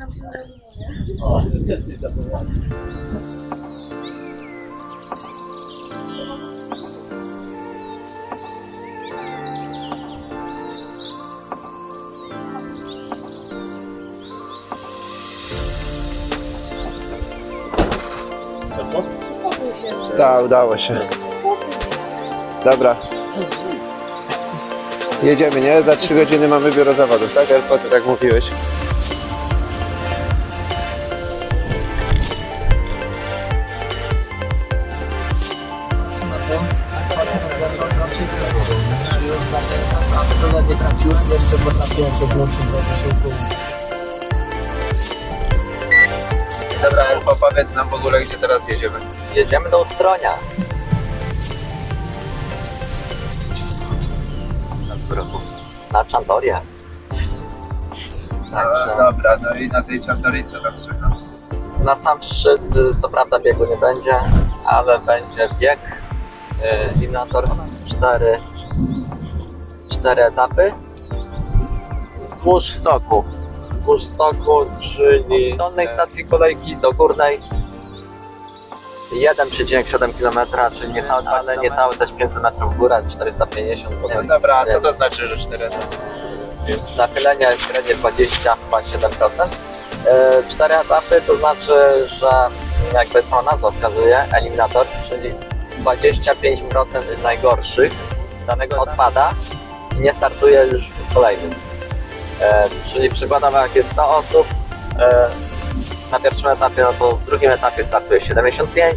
Tam się. Tak, udało się. Dobra. Jedziemy, nie? Za 3 godziny mamy biuro zawodów, tak? Elfot, jak mówiłeś. Jeszcze potrafiłem się włączyć do wysiłku. Dobra, Elfo, powiedz nam w ogóle, gdzie teraz jedziemy. Jedziemy do Ustronia. Na Czandorię. Także Dobra, no i na tej czarnorej co nas czeka? na sam szczyt y, co prawda biegu nie będzie, ale będzie bieg. y, Eliminator 4, 4 etapy wzdłuż stoku. Wzdłuż stoku, czyli z dolnej stacji kolejki do górnej 1,7 km, czyli niecałe, ale niecałe też 500 metrów w górę, 450 No dobra, a co to znaczy, że 4 etapy? Więc nachylenie jest średnie 20, chyba 7%. E, Cztery etapy to znaczy, że jakby sama nazwa wskazuje, eliminator, czyli 25% najgorszych danego odpada i nie startuje już w kolejnym. Czyli przykładowo jak jest 100 osób, na pierwszym etapie, no to w drugim etapie startuje 75,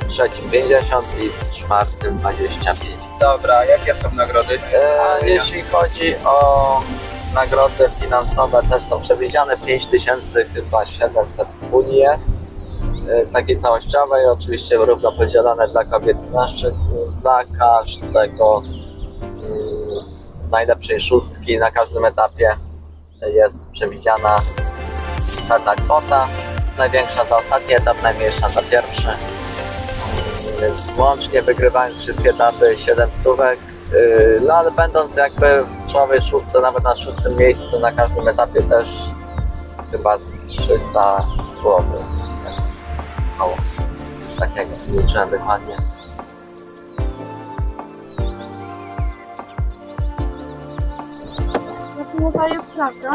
w trzecim 50 i w czwartym 25. Dobra, jakie są nagrody? E, jeśli chodzi o nagrody finansowe, też są przewidziane 5000 chyba 700 w puli jest. Takiej całościowej, oczywiście równo podzielone dla kobiet i mężczyzn. Dla każdego mm, z najlepszej szóstki na każdym etapie jest przewidziana pewna kwota. Największa za ostatni etap, najmniejsza za pierwszy. Więc łącznie wygrywając wszystkie etapy 7 stówek, Yy, No ale będąc jakby w czołowej szóstce, nawet na szóstym miejscu na każdym etapie też chyba z 300 byłoby. Tak, Mało. Coś takiego, nie liczyłem dokładnie. No to mowa jest prawda.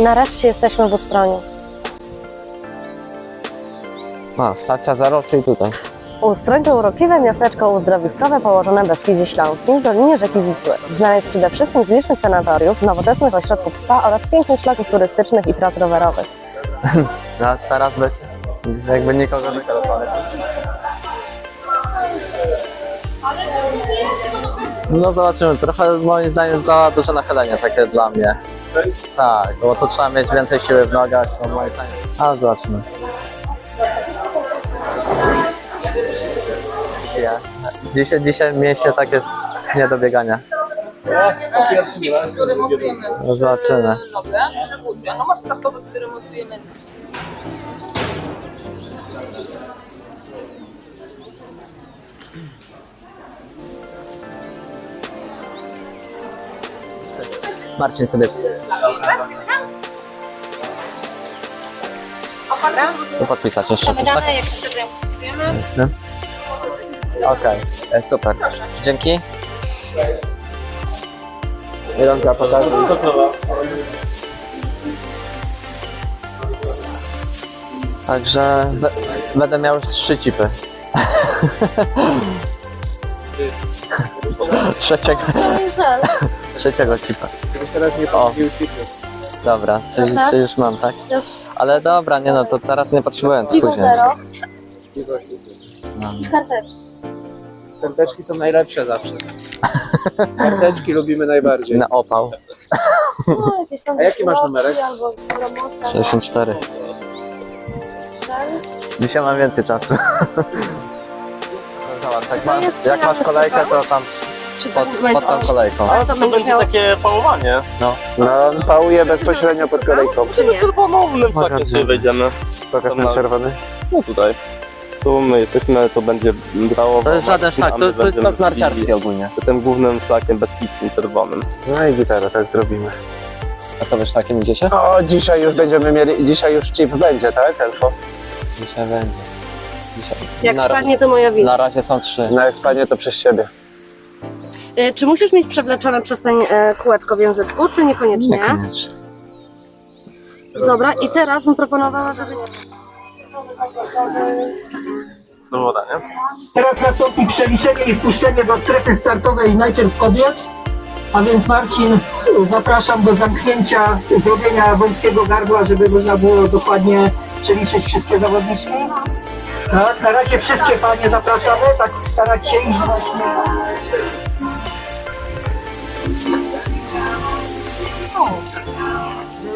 Nareszcie jesteśmy w Ustroniu. A, stacja zero, czyli tutaj. Ustroń to urokliwe miasteczko uzdrowiskowe położone w Beskidzie Śląskim w dolinie rzeki Wisły. Znane jest przede wszystkim z licznych sanatoriów, nowoczesnych ośrodków spa oraz pięknych szlaków turystycznych i tras rowerowych. No teraz by jakby nikogo nie No zobaczymy, trochę moim zdaniem za duże nachylenie takie dla mnie. Tak, bo to trzeba mieć więcej siły w nogach, no moim zdaniem. A zobaczymy. Ja. Dzisiaj, dzisiaj w mieście tak jest nie do biegania. No zobaczymy. budzie. No masz startowy, który montujemy Marcin Sobiecki. To podpisać jeszcze coś, tak? jak zajmujemy. Jasne. Okej, e, super. Dzięki. Ilonka pokazuj. Także be- będę miał już trzy chipy. Trzeciego, trzeciego chipa. Teraz nie Dobra, czyli, Proszę? czyli już mam, tak? Już Ale dobra, nie no, to teraz nie potrzebuję, to piwo później. zero. No. I karteczki. Karteczki są najlepsze zawsze. Karteczki lubimy najbardziej. Na opał. No, jakieś tam A jaki masz numerek? Albo promocja. 64. Żel. Dzisiaj mam więcej czasu. To ma, jest jak masz kolejkę, to tam Czy pod, to będzie pod tą kolejką. Ale to będzie miał... takie pałowanie. No, No, on pałuje bezpośrednio pod kolejką. Czy nie? flakiem być. sobie wejdziemy. Pokaż ten czerwony. No tutaj. Tu my jesteśmy, to będzie brało. to jest żaden szlak, to, to jest tok narciarski ogólnie. Tym głównym flakiem bezpickim czerwonym. No i gitara, tak zrobimy. A co wiesz takim idziecie? O, dzisiaj już będziemy mieli, dzisiaj już chip będzie, tak, Elfo? Dzisiaj będzie. Dzisiaj. Jak na, spadnie, to moja wina. na razie są trzy. Na Hiszpanię to przez siebie. Y, Czy musisz mieć przewleczone przestań e, kółeczko w języczku, czy niekoniecznie? Niekoniecznie. Dobra, i teraz bym proponowała, żebyś... No woda, nie? Teraz nastąpi przeliczenie i wpuszczenie do strefy startowej najpierw kobiet. A więc Marcin, zapraszam do zamknięcia, zrobienia wąskiego gardła, żeby można było dokładnie przeliczyć wszystkie zawodniczki. Tak, na razie wszystkie panie zapraszamy, tak starać się iść właśnie.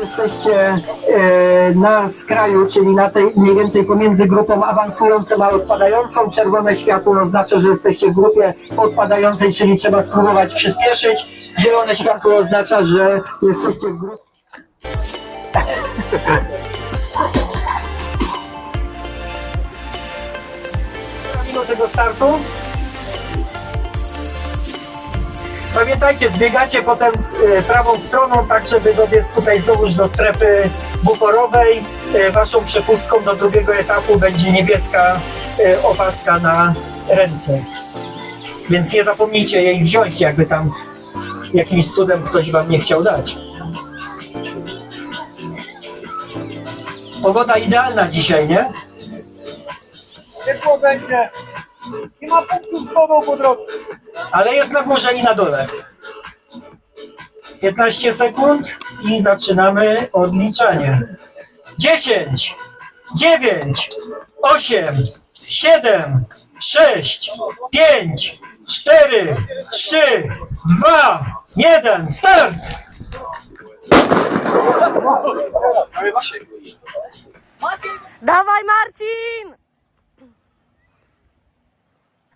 Jesteście e, na skraju, czyli na tej mniej więcej pomiędzy grupą awansującą a odpadającą. Czerwone światło oznacza, że jesteście w grupie odpadającej, czyli trzeba spróbować przyspieszyć. Zielone światło oznacza, że jesteście w grupie. Startu. Pamiętajcie, zbiegacie potem prawą stroną, tak żeby dobiec tutaj znowuż do strefy buforowej. E, waszą przepustką do drugiego etapu będzie niebieska e, opaska na ręce. Więc nie zapomnijcie jej wziąć, jakby tam jakimś cudem ktoś wam nie chciał dać. Pogoda idealna dzisiaj, nie? Ciepło będzie. Nie ma punktów znowu po drodze. Ale jest na górze i na dole. 15 sekund i zaczynamy odliczanie. 10, 9, 8, 7, 6, 5, 4, 3, 2, 1, start! Dawaj Marcin!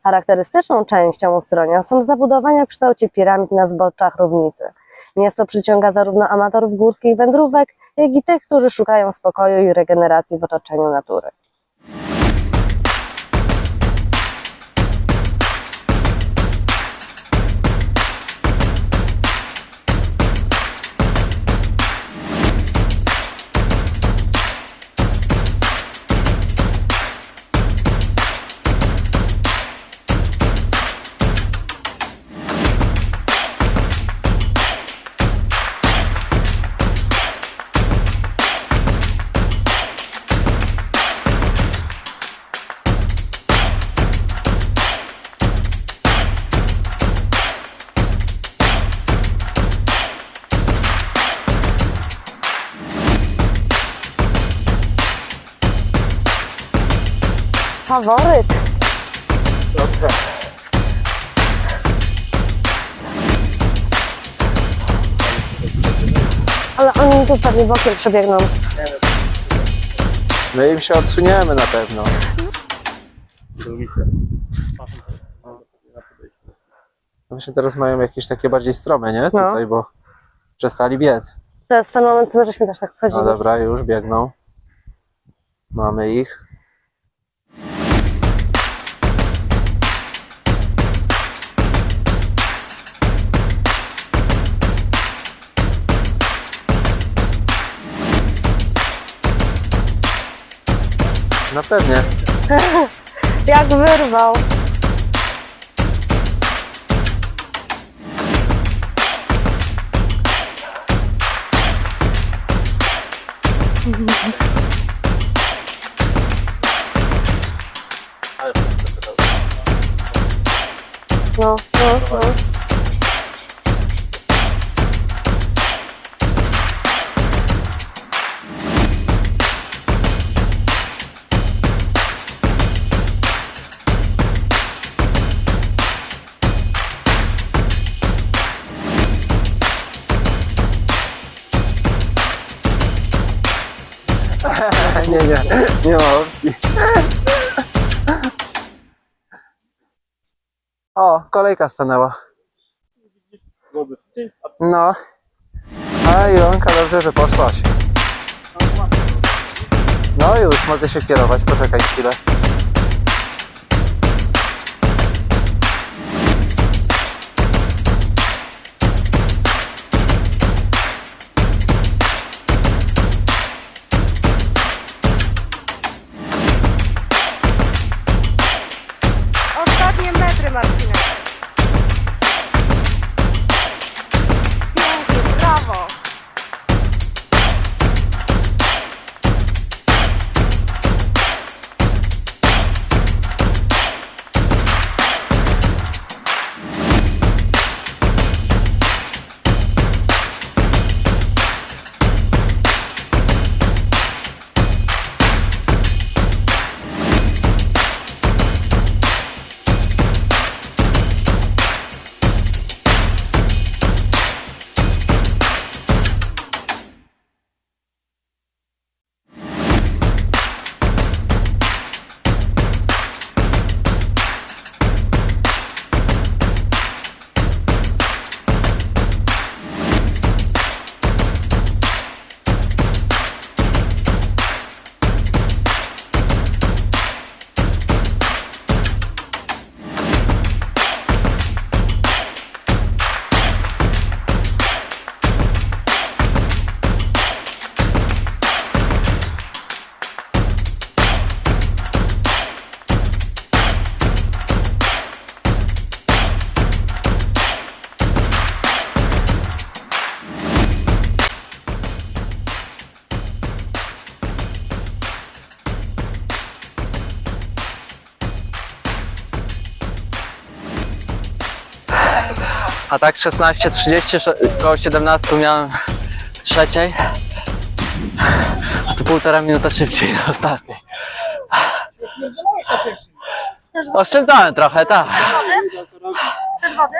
Charakterystyczną częścią ustronia są zabudowania w kształcie piramid na zboczach równicy. Miasto przyciąga zarówno amatorów górskich wędrówek, jak i tych, którzy szukają spokoju i regeneracji w otoczeniu natury. Faworyt! Ale oni tu pewnie bokiem przebiegną. My im się odsuniemy na pewno. Właśnie teraz mają jakieś takie bardziej strome, nie? No. Tutaj, bo przestali biec. To jest ten moment, co my żeśmy też tak wchodzili. No dobra, już biegną. Mamy ich. No pewnie. Jak wyrwał! No, no, no. Nie, ma opcji. O, kolejka stanęła. No. A Ilonka, dobrze, że poszłaś. No już, mogę się kierować, poczekaj chwilę. A tak 16.30, sze- koło 17 miałem w trzeciej. To półtora minuta szybciej na ostatniej. Oszczędzałem trochę, tak. Chcesz wody?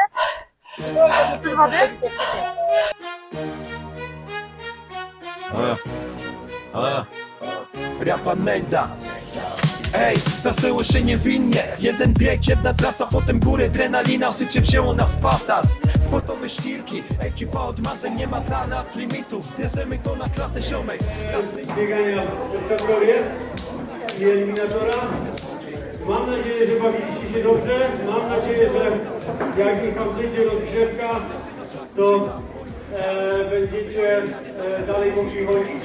Chcesz wody? Rapa Meda Ej, zaczęło się niewinnie Jeden bieg, jedna trasa, potem góry, adrenalina Życie wzięło nas w pasaż Sportowe sztirki, ekipa od marzeń Nie ma dla nas limitów Bierzemy to na klatę ziomek Każdy biegania w i eliminatora. Mam nadzieję, że bawiliście się dobrze. Mam nadzieję, że jak niech wam będzie rozgrzewka, to e, będziecie e, dalej mogli chodzić.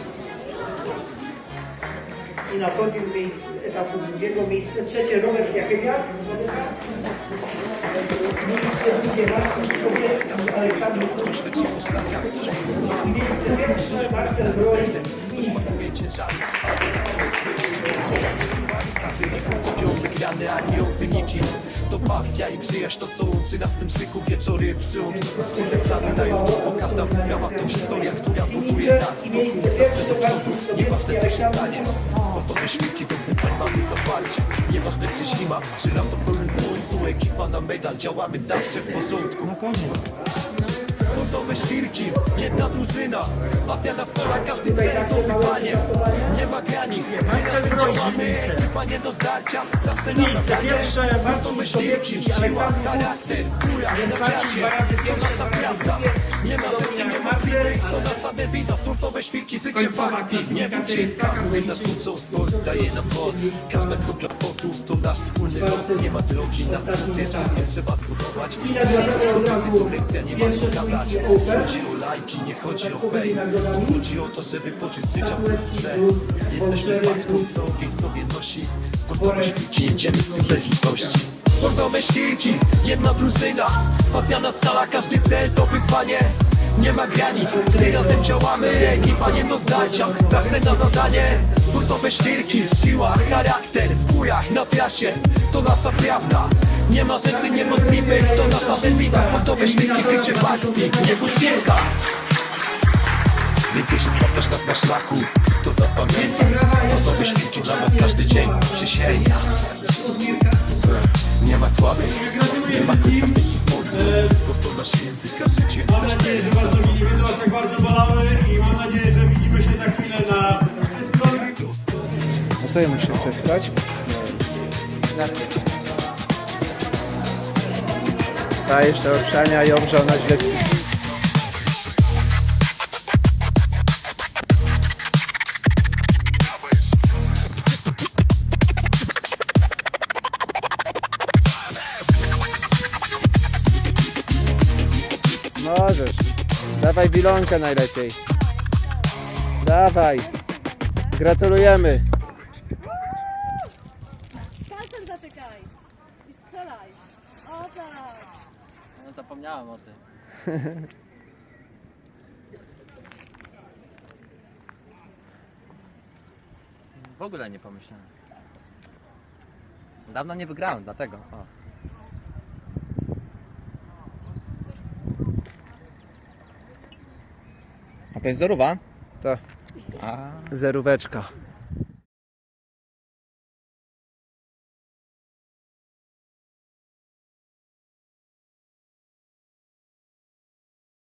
I na podium miejsc, etapu drugiego, miejsce trzecie Robert Jachymiak. Miejsce drugie Marcin Skowiecki, Aleksander Kuczny. I miejsce pierwsze Marcel wyniki To pasja i to co nas w tym Wieczory wspólne plany wyprawa to historia, która buduje nas Nieważne co się stanie świnki do wyzwań mamy zaparcie Nieważne czy zima, czy lato w pełnym słońcu Ekipa na medal, działamy zawsze w porządku. Sportowe świrki, jedna drużyna. Pasja na stola, każdy teren to wyzwanie Nie ma granic, my razem działamy Ekipa nie do zdarcia, zawsze na zadanie pierwsze Marcin Skowiecki, siła, charakter, góra, na trasie. To nasza prawda, nie ma rzeczy niemożliwych To nasza dewiza, sportowe świrki, życie walki. Nie uciska, nas uczą sport, daje nam moc. Każda kropla potu to nasz wspólny los. Nie ma drogi na skróty, wszystko trzeba zbudować. Na Lekcja nie ma co gadać. Chodzi o lajki, nie chodzi o fame. Tu chodzi o to, żeby poczuć życia plus C Jesteśmy paczką, co ogień sobie nosi Sportowe świrki, jedziemy z tym bez litości Sportowe świrki, jedna drużyna. Pasjana stala, każdy cel to wyzwanie. Nie ma granic, gdy razem działamy. Ekipa nie do zdarcia, zawsze na zadanie. Sportowe świrki, siła, charakter W górach, na trasie, to nasza prawda. Nie ma rzeczy niemożliwych, to nasza dewiza Sportowe świrki, życie walki, nie ucieka. Więc jeśli spotkasz nas na szlaku, to zapamiętaj. Sportowe świrki dla nas każdy dzień przysięga Nie ma słabych, nie ma końca w tej historii Sport to nasz język, a życie Mam nadzieję, że bardzo mi nie wiedzą, aż tak bardzo bolały i mam nadzieję, że widzimy się za chwilę na festiwalu. A co ja muszę przesłać? Dajesz do ruszania ją, że ona źle Dawaj bilonkę najlepiej. Dawaj. Gratulujemy. Palcem zatykaj i strzelaj. O tak. No, zapomniałem o tym. W ogóle nie pomyślałem. Dawno nie wygrałem, dlatego. O. to jest zerowa? To A. zeróweczka.